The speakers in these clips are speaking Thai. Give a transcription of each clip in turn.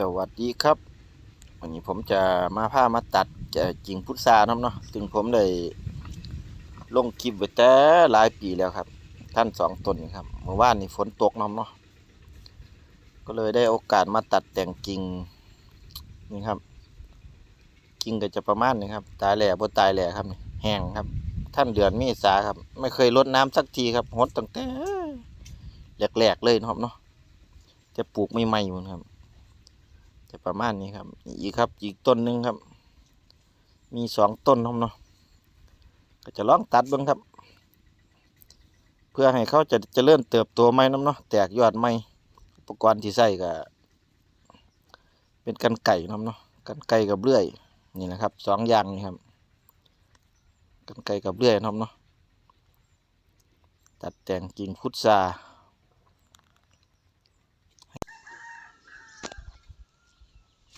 สวัสดีครับ วันนี้ผมจะมาพามาตัดจะจริงพุทราเนาะเนาะซึ่งผมได้ลงคลิปไว้แต่หลายปีแล้วครับ ท่านสองต้นครับเมื่อวานนี้ฝนตกเนาะเนาะก็เลยได้โอกาสมาตัดแต่งกิ่งนี่ครับ กิ่งก็จะประมาณนี้ครับ ตายแหล่บ่ตายแหล่ครับแห้งครับ ท่านเดือนเมษาครับ ไม่เคยรดน้ำสักทีครับหดตั้งแต่แรกๆเลยนะครับเนาะจะปลูกใหม่ๆอยู่นครับ จะประมาณนี้ครับอีกครับอีกต้นหนึ่งครับ มีสองต้นครับเนาะก็จะลองตัดบ้างครับ เพื่อให้เขาจะจะเริ่มเติบโตใหม่น้ำเนาะแตกยอดใหม่อุปกรณ์ที่ใส่ก็เป็นกันไก่น้ำเนาะกันไก่กับเลื่อยนี่นะครับสองอย่างนี่ครับกันไก่กับเลื่อยน้ำเนาะตัดแต่งกิ่งพุทรา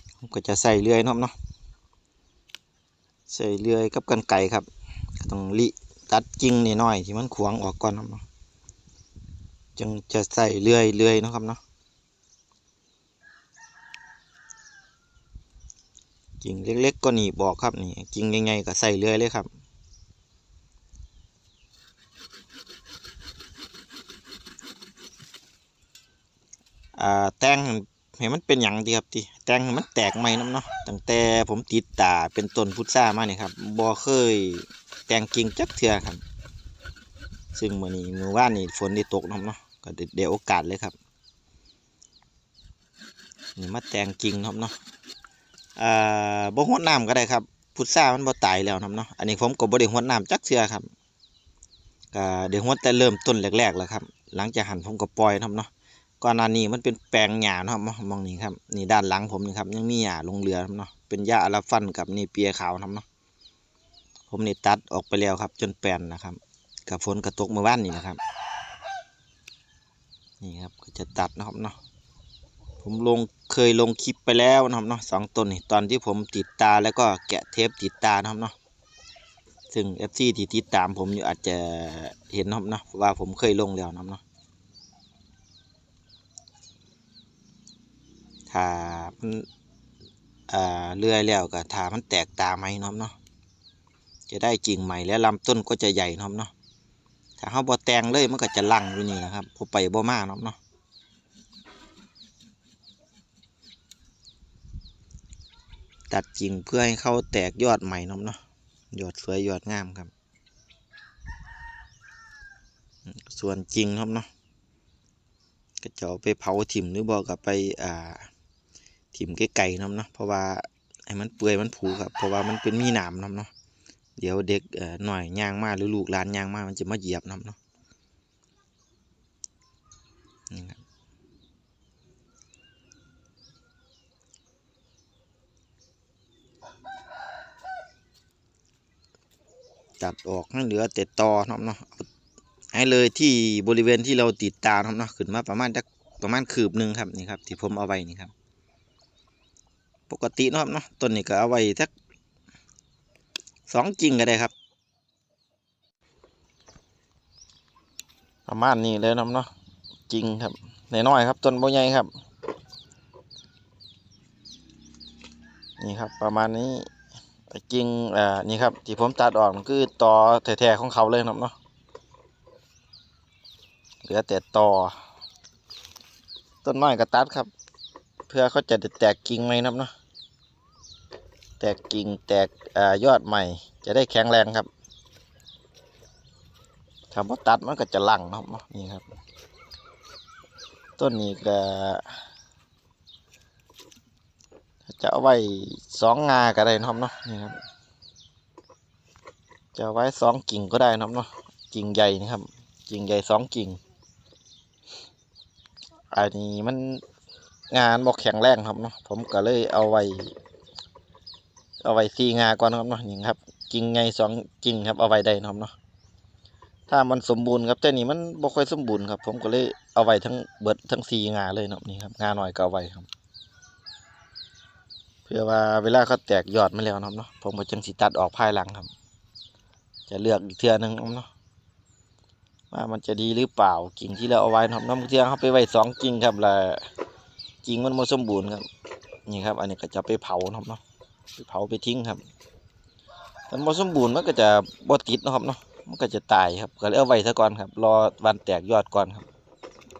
ผม ก็จะใส่เลื่อยเนาะเนาะใส่เลื่อยกับกันไก่ครับก็ต้องลิตัดกิ่งนิดหน่อยที่มันขวางออกก่อนเนาะเนาจึงจะใส่เลื่อยเลื่อยนะครับเนาะกิ่งเล็กๆก็หนีบอกครับนี่กิ่งใหญ่ๆก็ใส่เลื่อยเลยครับอ่าแต่ง ให้มันเป็นอย่างดีครับทีแตงให้มันแตกใหม่น้ำเนาะตั้งแต่ผมติดตาเป็นต้นพุทรามาเนี่ยครับบ่เคยแตงกิ่งจักเทื่อครับ ซึ่งมื้อนี้มื้อวานนี่ฝนได้ตกน้ำเนาะก็ได้ได้โอกาสเลยครับนี่มาแตงกิ่งน้ำเนาะอ่าบ่หวดน้ำก็ได้ครับ พุทรามันบ่ตายแล้วน้ำเนาะอันนี้ผมก็บ่ได้หวดน้ำจักเทื่อครับก็ได้หวดแต่เริ่มต้นแรกๆแล้วครับ หลังจากหั่นผมก็ปล่อยน้ำเนาะ ก่อนหน้านี้มันเป็นแปลงหญ้าเนาะครับมองนี่ครับนี่ด้านหลังผมนี่ครับยังมีหญ้าลงเรือครับเนาะเป็นหญ้าอาราฟันกับนี่เปียขาวครับเนาะผมนี่ตัดออกไปแล้วครับ จนแปลนนะครับ กับฝนกระตกเมื่อวานนี่นะครับ นี่ครับก็จะตัดนะครับเนาะผมลงเคยลงคลิปไปแล้วนะครับเนาะสองต้นนี่ตอนที่ผมติดตาแล้วก็แกะเทปติดตานะครับเนาะซึ่งเอฟซีที่ติดตามผมอยู่อาจจะเห็นนะครับเนาะว่าผมเคยลงแล้วนะครับเนาะ ถ้ามันอ่าเลื่อยแล้วก็ถ้ามันแตกตาไหมเนาะเนาะจะได้กิ่งใหม่และลำต้นก็จะใหญ่เนาะเนาะถ้าเขาบ่แตงเลยมันก็จะลังอยู่นี่นะครับพอไปบ่มาเนาะเนาะตัดกิ่งเพื่อให้เขาแตกยอดใหม่เนาะเนาะยอดสวยยอดงามครับ ส่วนจริงเนาะเนาะก็จะเอาไปเผาถิ่มหรือบอกกับไปอ่า ถิ่มไกลๆน้ำเนาะเพราะว่าให้มันเปื่อยมันผุครับ เพราะว่ามันเป็นมีหนามน้ำเนาะเดี๋ยวเด็กหน่อยย่างมาหรือลูกหลานย่างมามันจะมาเหยียบน้ำเนาะนี่ครับตัดออกให้เหลือแต่ตอน้ำเนาะให้เลยที่บริเวณที่เราติดตามครับเนาะขึ้นมาประมาณประมาณคืบหนึ่งครับนี่ครับที่ผมเอาไว้นี่ครับ ปกตินะครับเนาะต้นนี้ก็เอาไว้สักสองกิ่งก็ได้ครับ ประมาณนี้เลยนะเนาะจริงครับน้อยๆครับต้นโบใหญ่ครับ นี่ครับประมาณนี้จริงอ่านี่ครับที่ผมตัดออกคือตอแท้ๆของเขาเลยนะเนาะเหลือแต่ตอต้นน้อยก็ตัดครับ เพื่อเขาจะแตกกิ่งไหมนะครับเนาะ แตกกิ่งแตกอยอดใหม่ จะได้แข็งแรงครับคำว่าตัดมันก็จะลังนะครับนี่ครับ ต้นนี้ก็จะเอาไว้สองงาก็ได้นะครับเนาะนี่ครับ จะเอาไว้สองกิ่งก็ได้นะครับเนาะกิ่งใหญ่นะครับ กิ่งใหญ่สองกิ่งอันนี้มันงานบอกแข็งแรงครับเนาะผมก็เลยเอาไว้ เอาไว้ซีงาก่อนครับเนาะนี่ครับกิ่งไงสองกิ่งครับเอาไว้ได้นะครับเนาะถ้ามันสมบูรณ์ครับแต่นี่มันบ่ค่อยสมบูรณ์ครับ ผมก็เลยเอาไว้ทั้งเบิดทั้งซีงาเลยเนาะนี่ครับงาหน่อยก็เอาไว้ครับ เพื่อว่าเวลาเขาแตกยอดมาแล้วนะครับเนาะผมก็จังสิตัดออกภายหลังครับ จะเลือกอีกเทื่อนึงครับเนาะว่ามันจะดีหรือเปล่ากิ่งที่เราเอาไว้นะครับน้ำเทียงเขาไปไว้สองกิ่งครับแล้วกิ่งมันบ่สมบูรณ์ครับนี่ครับ อันนี้ก็จะไปเผานะครับเนาะ เผาไปทิ้งครับถ้าบ่สมบูรณ์มันก็จะบ่ติดนะครับเนาะมันก็จะตายครับก็เลยเอาไว้ซะก่อนครับ รอวันแตกยอดก่อนครับ